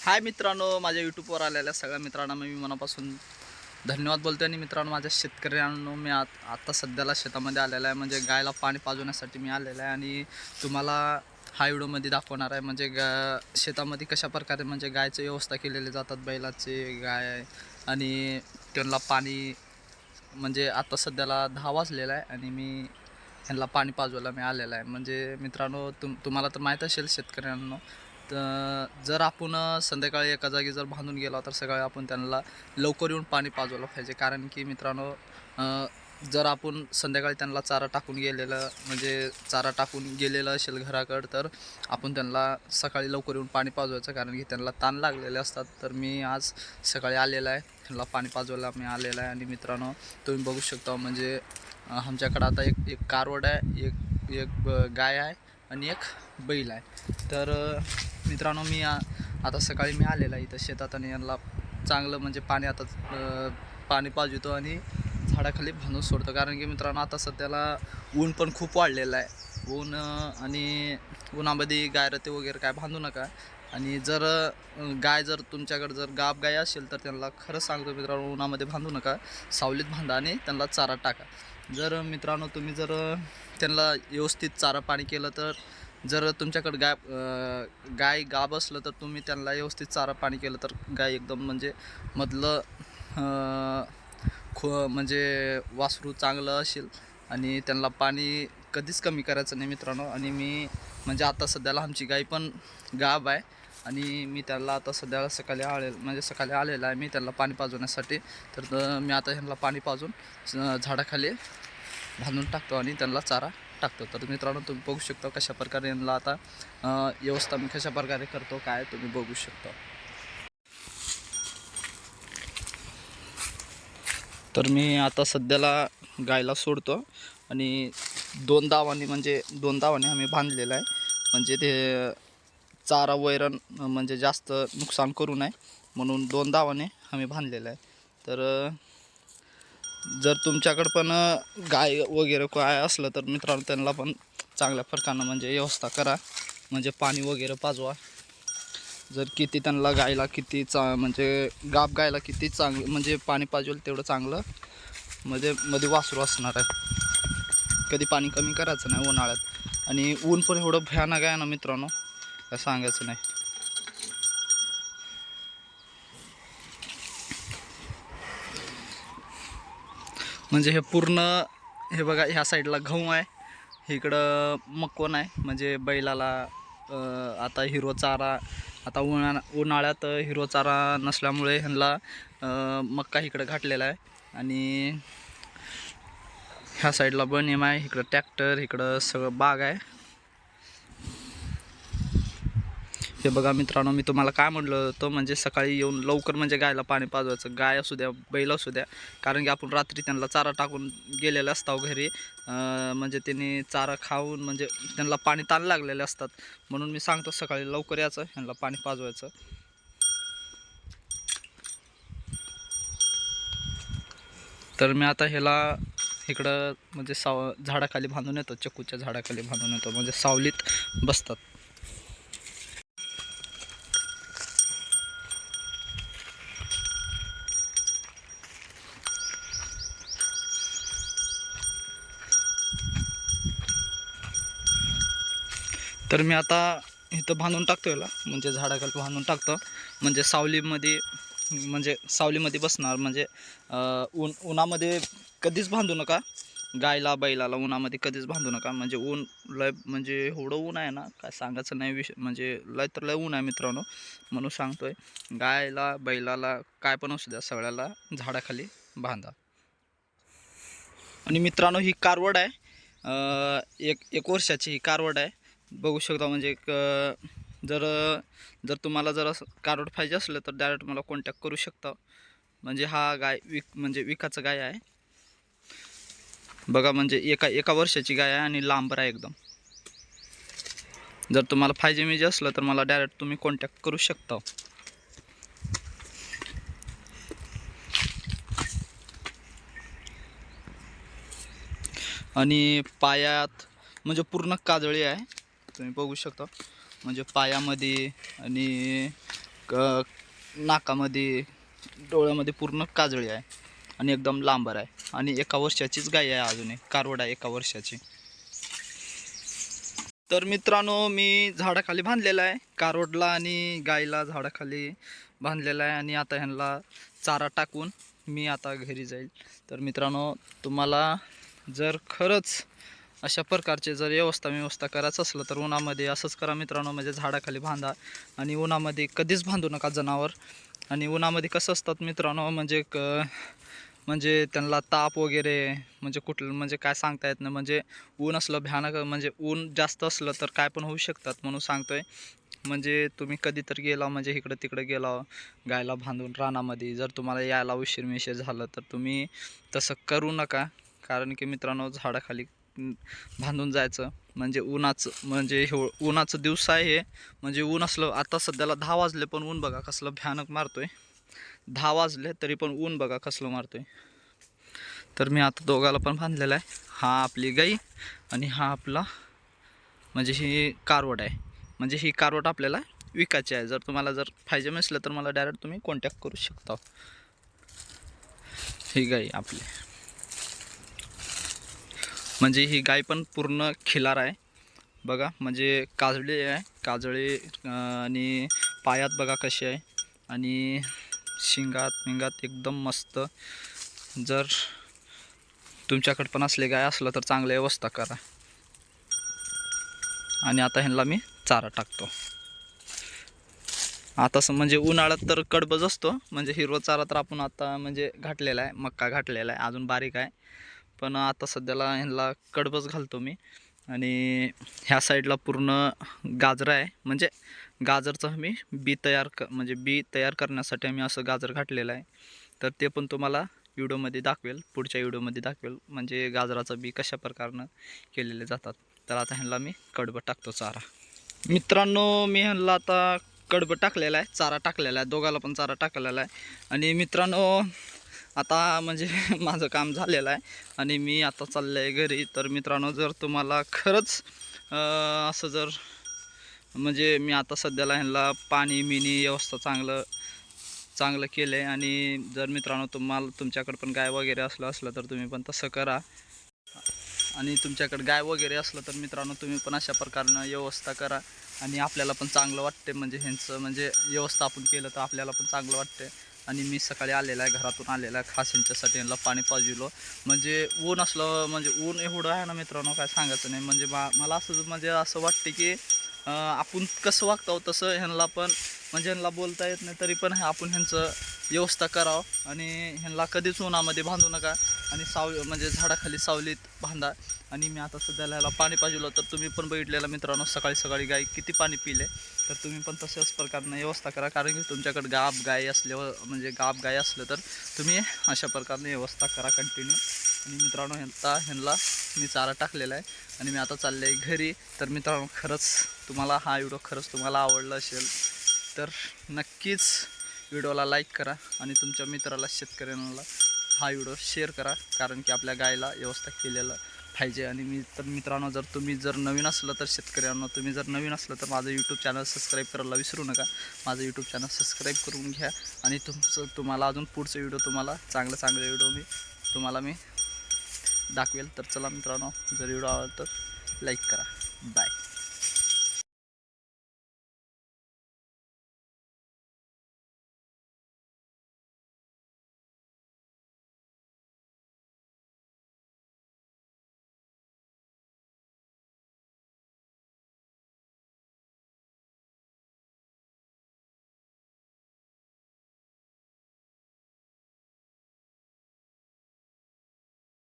हाय मित्रांनो माझ्या यूट्यूबवर आलेल्या सगळ्या मित्रांना मी मनापासून धन्यवाद बोलतो आणि मित्रांनो माझ्या शेतकऱ्यांनो मी आत आत्ता सध्याला शेतामध्ये आलेला आहे. म्हणजे गायला पाणी पाजवण्यासाठी मी आलेला आहे. आणि तुम्हाला हा व्हिडिओमध्ये दाखवणार आहे. म्हणजे गा शेतामध्ये कशा प्रकारे म्हणजे गायचे व्यवस्था केलेली जातात बैलाचे गाय आणि त्यांना पाणी म्हणजे आत्ता सध्याला दहा वाजलेला आहे आणि मी ह्यांना पाणी पाजवायला मी आलेला आहे. म्हणजे मित्रांनो तुम तुम्हाला तर माहीत असेल शेतकऱ्यांना तर जर आपण संध्याकाळी एका जागी जर बांधून गेला तर सकाळी आपण त्यांना लवकर येऊन पाणी पाजवलं पाहिजे. कारण की मित्रांनो जर आपण संध्याकाळी त्यांना चारा टाकून गेलेलं म्हणजे चारा टाकून गेलेलं असेल घराकडं तर आपण त्यांना सकाळी लवकर येऊन पाणी पाजवायचं. कारण की त्यांना ताण लागलेले असतात. तर मी आज सकाळी आलेला आहे. त्यांना पाणी पाजवायला मी आलेला आहे. आणि मित्रांनो तुम्ही बघू शकता म्हणजे आमच्याकडं आता एक एक कारवड आहे एक एक गाय आहे. आणि एक बैल आहे. तर मित्रांनो मी आता सकाळी मी आलेला आहे इथं शेतात आणि यांना चांगलं म्हणजे पाणी आता पाणी पाजवतो आणि झाडाखाली बांधून सोडतो. कारण की मित्रांनो आता सध्याला ऊन पण खूप वाढलेलं आहे. ऊन आणि उन्हामध्ये गायरते वगैरे काय बांधू नका. आणि जर गाय जर तुमच्याकडे जर गाप गाय असेल तर त्यांना खरं सांगतो मित्रांनो उन्हामध्ये बांधू नका. सावलीत बांधा आणि त्यांना चारा टाका. जर मित्रांनो तुम्ही जर त्यांना व्यवस्थित चारा पाणी केलं तर जर तुमच्याकडे गाय गाय गाब असलं तर तुम्ही त्यांना व्यवस्थित चारा पाणी केलं तर गाय एकदम म्हणजे मधलं खो म्हणजे वासरू चांगलं असेल आणि त्यांना पाणी कधीच कमी करायचं नाही मित्रांनो. आणि मी म्हणजे आता सध्याला आमची गाय पण गाब आहे. आणि मी त्याला आता सध्याला सकाळी आले म्हणजे सकाळी आलेला आहे मी त्याला पाणी पाजवण्यासाठी. तर मी आता ह्यांना पाणी पाजून झाडाखाली बांधून टाकतो आणि त्यांना चारा टाकतो. तर मित्रांनो तुम्ही बघू शकता कशा प्रकारे यांना आता व्यवस्था मी कशा प्रकारे करतो काय तुम्ही बघू शकता. तर मी आता सध्याला गायला सोडतो आणि दोन दावाने म्हणजे दोन दावाने आम्ही बांधलेलं आहे. म्हणजे ते चारा वैरण म्हणजे जास्त नुकसान करू नये म्हणून दोन दावाने आम्ही बांधलेलं आहे. तर जर तुमच्याकडं पण गाय वगैरे काय असलं तर मित्रांनो त्यांना पण चांगल्या प्रकारानं म्हणजे व्यवस्था करा. म्हणजे पाणी वगैरे पाजवा. जर किती त्यांना गायला किती चा म्हणजे गाप गायला किती चांगलं म्हणजे पाणी पाजवेल तेवढं चांगलं. मध्ये मध्ये वासरू असणार आहे कधी पाणी कमी करायचं नाही उन्हाळ्यात. आणि ऊन पण एवढं भयानक आहे ना मित्रांनो. काय सांगायचं नाही. म्हणजे हे पूर्ण हे बघा ह्या साईडला गहू आहे. इकडं मकवण आहे. म्हणजे बैलाला आता हिरो चारा आता उन्हा उन्हाळ्यात हिरो चारा नसल्यामुळे ह्यांना मक्का इकडं घातलेला आहे. आणि ह्या साईडला बनेम आहे इकडं ट्रॅक्टर इकडं सगळं बाग आहे. हे बघा मित्रांनो मी तुम्हाला काय म्हटलं होतं म्हणजे सकाळी येऊन लवकर म्हणजे गायला पाणी पाजवायचं. गाय असू द्या बैल असू द्या कारण की आपण रात्री त्यांना चारा टाकून गेलेला असतो हो घरी. म्हणजे त्यांनी चारा खाऊन म्हणजे त्यांना पाणी ताण लागलेले असतात. म्हणून मी सांगतो सकाळी लवकर यायचं ह्यांना पाणी पाजवायचं. तर मी आता ह्याला इकडं म्हणजे साव झाडाखाली बांधून येतो चक्कूच्या झाडाखाली बांधून येतो म्हणजे सावलीत बसतात. तर मी आता इथं बांधून टाकतो याला. म्हणजे झाडाखाली बांधून टाकतो. म्हणजे सावलीमध्ये म्हणजे सावलीमध्ये बसणार. म्हणजे ऊन उन्हामध्ये कधीच बांधू नका. गायला बैलाला उन्हामध्ये कधीच बांधू नका. म्हणजे ऊन लय म्हणजे एवढं ऊन आहे ना काय सांगायचं नाही विषय. म्हणजे लय तर लय ऊन आहे मित्रांनो म्हणून सांगतोय. गायला बैलाला काय पण असू द्या सगळ्याला झाडाखाली बांधा. आणि मित्रांनो ही कारवड आहे. एक एक वर्षाची ही कारवड आहे. बघू शकता म्हणजे क जर जर तुम्हाला जर असं कारवड पाहिजे असलं तर डायरेक्ट मला कॉन्टॅक्ट करू शकता. म्हणजे हा गाय विक म्हणजे विकाचं गाय आहे. बघा म्हणजे एका एका वर्षाची गाय आहे आणि लांबर आहे एकदम. जर तुम्हाला पाहिजे मिजे असलं तर मला डायरेक्ट तुम्ही कॉन्टॅक्ट करू शकता. आणि पायात म्हणजे पूर्ण काजळी आहे. तुम्ही बघू शकता. म्हणजे पायामध्ये आणि क नाकामध्ये डोळ्यामध्ये पूर्ण काजळी आहे आणि एकदम लांबर आहे. आणि एका वर्षाचीच गाय आहे अजूनही कारवड आहे एका वर्षाची. तर मित्रांनो मी झाडाखाली बांधलेला आहे. कारवडला आणि गायला झाडाखाली बांधलेला आहे आणि आता ह्यांना चारा टाकून मी आता घरी जाईल. तर मित्रांनो तुम्हाला जर खरंच अशा प्रकारचे जर व्यवस्था व्यवस्था करायचं असलं तर उन्हामध्ये असंच करा मित्रांनो म्हणजे झाडाखाली बांधा आणि उन्हामध्ये कधीच बांधू नका जनावर. आणि उन्हामध्ये कसं असतात मित्रांनो म्हणजे क म्हणजे त्यांना ताप वगैरे म्हणजे कुठलं म्हणजे काय सांगता येत नाही. म्हणजे ऊन असलं भयानक म्हणजे ऊन जास्त असलं तर काय पण होऊ शकतात म्हणून सांगतोय. म्हणजे तुम्ही कधीतरी गेला म्हणजे इकडं तिकडं गेला गायला बांधून रानामध्ये जर तुम्हाला यायला उशीर मिशीर झालं तर तुम्ही तसं करू नका. कारण की मित्रांनो झाडाखाली बांधून जायचं. म्हणजे उन्हाचं म्हणजे हे उन्हाचं दिवस आहे. हे म्हणजे ऊन असलं आता सध्याला दहा वाजले पण ऊन बघा कसलं भयानक मारतोय. दहा वाजले तरी पण ऊन बघा कसलं मारतोय. तर मी आता दोघाला पण बांधलेला आहे. हा आपली गाई आणि हा आपला म्हणजे ही कारवट आहे. म्हणजे ही कारवट आपल्याला विकायची आहे. जर तुम्हाला जर पाहिजे नसलं तर मला डायरेक्ट तुम्ही कॉन्टॅक्ट करू शकता. ही गाई आपली. म्हणजे ही गाय पण पूर्ण खिलार आहे. बघा म्हणजे काजळी आहे. काजळी आणि पायात बघा कशी आहे. आणि शिंगात मिंगात एकदम मस्त. जर तुमच्याकडे पण असले गाय असलं तर चांगली व्यवस्था करा. आणि आता ह्यांना मी चारा टाकतो. आता स- म्हणजे उन्हाळ्यात तर कडबज असतो. म्हणजे हिरवा चारा तर आपण आता म्हणजे घातलेला आहे. मक्का घातलेला आहे. अजून बारीक आहे. पण आता सध्याला ह्यांना कडबस घालतो मी. आणि ह्या साईडला पूर्ण गाजरं आहे. म्हणजे गाजरचं मी बी तयार क म्हणजे बी तयार करण्यासाठी आम्ही असं गाजर घातलेलं आहे. तर ते पण तुम्हाला व्हिडिओमध्ये दाखवेल. पुढच्या व्हिडिओमध्ये दाखवेल. म्हणजे गाजराचं बी कशा प्रकारनं केलेले जातात. तर आता ह्यांना मी कडबं टाकतो चारा. मित्रांनो मी ह्यांना आता कडबं टाकलेला आहे. चारा टाकलेला आहे. दोघाला पण चारा टाकलेला आहे. आणि मित्रांनो आता म्हणजे माझं काम झालेलं आहे आणि मी आता चाललं आहे घरी. तर मित्रांनो जर तुम्हाला खरंच असं जर म्हणजे मी आता सध्याला ह्यांना पाणी मिनी व्यवस्था चांगलं चांगलं केलं आहे. आणि जर मित्रांनो तुम्हाला तुमच्याकडं पण गाय वगैरे असलं असलं तर तुम्ही पण तसं करा. आणि तुमच्याकडे गाय वगैरे असलं तर मित्रांनो तुम्ही पण अशा प्रकारनं व्यवस्था करा. आणि आपल्याला पण चांगलं वाटते म्हणजे ह्यांचं म्हणजे व्यवस्था आपण केलं तर आपल्याला पण चांगलं वाटते आणि मी सकाळी आलेला आहे घरातून आलेला आहे. खास यांच्यासाठी यांना पाणी पाजविलो. म्हणजे ऊन असलं म्हणजे ऊन एवढं आहे ना मित्रांनो काय सांगायचं नाही. म्हणजे मा मला असं म्हणजे असं वाटते की आपण कसं वागतो तसं ह्यांना पण म्हणजे ह्यांना बोलता येत नाही तरी पण आपण ह्यांचं व्यवस्था करावं आणि ह्यांना कधीच उन्हामध्ये बांधू नका आणि साव म्हणजे झाडाखाली सावलीत बांधा. आणि मी आता सध्याला ह्याला पाणी पाहिजे तर तुम्ही पण बघितलेलं मित्रांनो सकाळी सकाळी गाय किती पाणी पिले. तर तुम्ही पण तशाच प्रकारनं व्यवस्था करा कारण की तुमच्याकडे गाप गाय असल्यावर म्हणजे गाप गाय असलं तर तुम्ही अशा प्रकारने व्यवस्था करा कंटिन्यू आणि मित्रांनो ह्यांचा ह्यांना मी चारा टाकलेला आहे. आणि मी आता चालले आहे घरी. तर मित्रांनो खरंच तुम्हाला हा व्हिडिओ खरंच तुम्हाला आवडला असेल तर नक्कीच व्हिडिओला लाईक करा आणि तुमच्या मित्राला शेतकऱ्यांना हा व्हिडिओ शेअर करा कारण की आपल्या गायला व्यवस्था केलेलं पाहिजे. आणि मी तर मित्रांनो जर तुम्ही जर नवीन असलं तर शेतकऱ्यांना तुम्ही जर नवीन असलं तर माझं यूट्यूब चॅनल सबस्क्राईब करायला विसरू नका. माझं यूट्यूब चॅनल सबस्क्राईब करून घ्या आणि तुमचं तुम्हाला अजून पुढचं व्हिडिओ तुम्हाला चांगलं चांगलं व्हिडिओ मी तुम्हाला मी दाखवेल. तर चला मित्रांनो जर व्हिडिओ आवडला तर लाईक करा. बाय